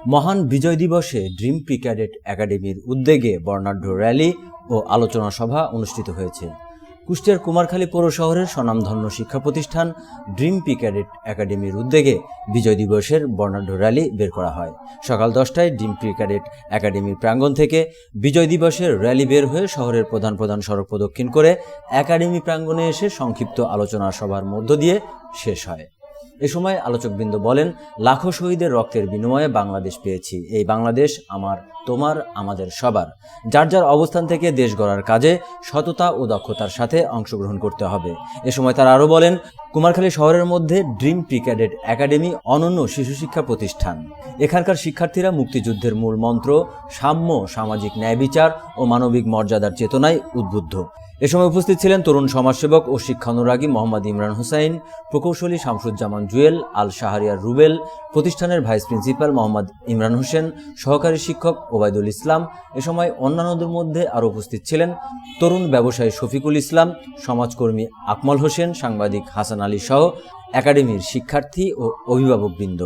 মহান বিজয় দিবসে dream pre cadet একাডেমির উদ্যোগে বর্ণাঢ্য র্যালি ও আলোচনা সভা অনুষ্ঠিত হয়েছে। কুষ্টিয়ার কুমারখালী পৌর শহরের স্বনামধন্য শিক্ষা প্রতিষ্ঠান ড্রিম পি ক্যাডেট একাডেমির উদ্যোগে বিজয় দিবসের বর্ণাঢ্য র্যালি বের করা হয়। সকাল দশটায় ড্রিম প্রি ক্যাডেট একাডেমির প্রাঙ্গণ থেকে বিজয় দিবসের র্যালি বের হয়ে শহরের প্রধান প্রধান সড়ক প্রদক্ষিণ করে একাডেমি প্রাঙ্গণে এসে সংক্ষিপ্ত আলোচনা সভার মধ্য দিয়ে শেষ হয়। এ সময় আলোচকবৃন্দ বলেন, লাখো শহীদের রক্তের বিনিময়ে বাংলাদেশ পেয়েছি। এই বাংলাদেশ আমার, তোমার, আমাদের সবার। যার যার অবস্থান থেকে দেশ গড়ার কাজে সততা ও দক্ষতার সাথে অংশগ্রহণ করতে হবে। এ সময় তারা আরও বলেন কুমারখালী শহরের মধ্যে ড্রিম প্রি ক্যাডেট একাডেমি অনন্য শিশু শিক্ষা প্রতিষ্ঠান। এখানকার শিক্ষার্থীরা মুক্তিযুদ্ধের মূল মন্ত্র, সাম্য, সামাজিক ন্যায় বিচার ও মানবিক মর্যাদার চেতনায় উদ্বুদ্ধ। এ সময় উপস্থিত ছিলেন তরুণ সমাজসেবক ও শিক্ষানুরাগী মোহাম্মদ ইমরান হুসাইন প্রকৌশলী শামসুজ্জামান জুয়েল আল শাহরিয়ার রুবেল, প্রতিষ্ঠানের ভাইস প্রিন্সিপাল মোহাম্মদ ইমরান হোসেন, সহকারী শিক্ষক ওবায়দুল ইসলাম। এ সময় অন্যান্যদের মধ্যে আরও উপস্থিত ছিলেন তরুণ ব্যবসায়ী শফিকুল ইসলাম, সমাজকর্মী আকমল হোসেন, সাংবাদিক হাসান আলী সহ একাডেমির শিক্ষার্থী ও অভিভাবকবৃন্দ।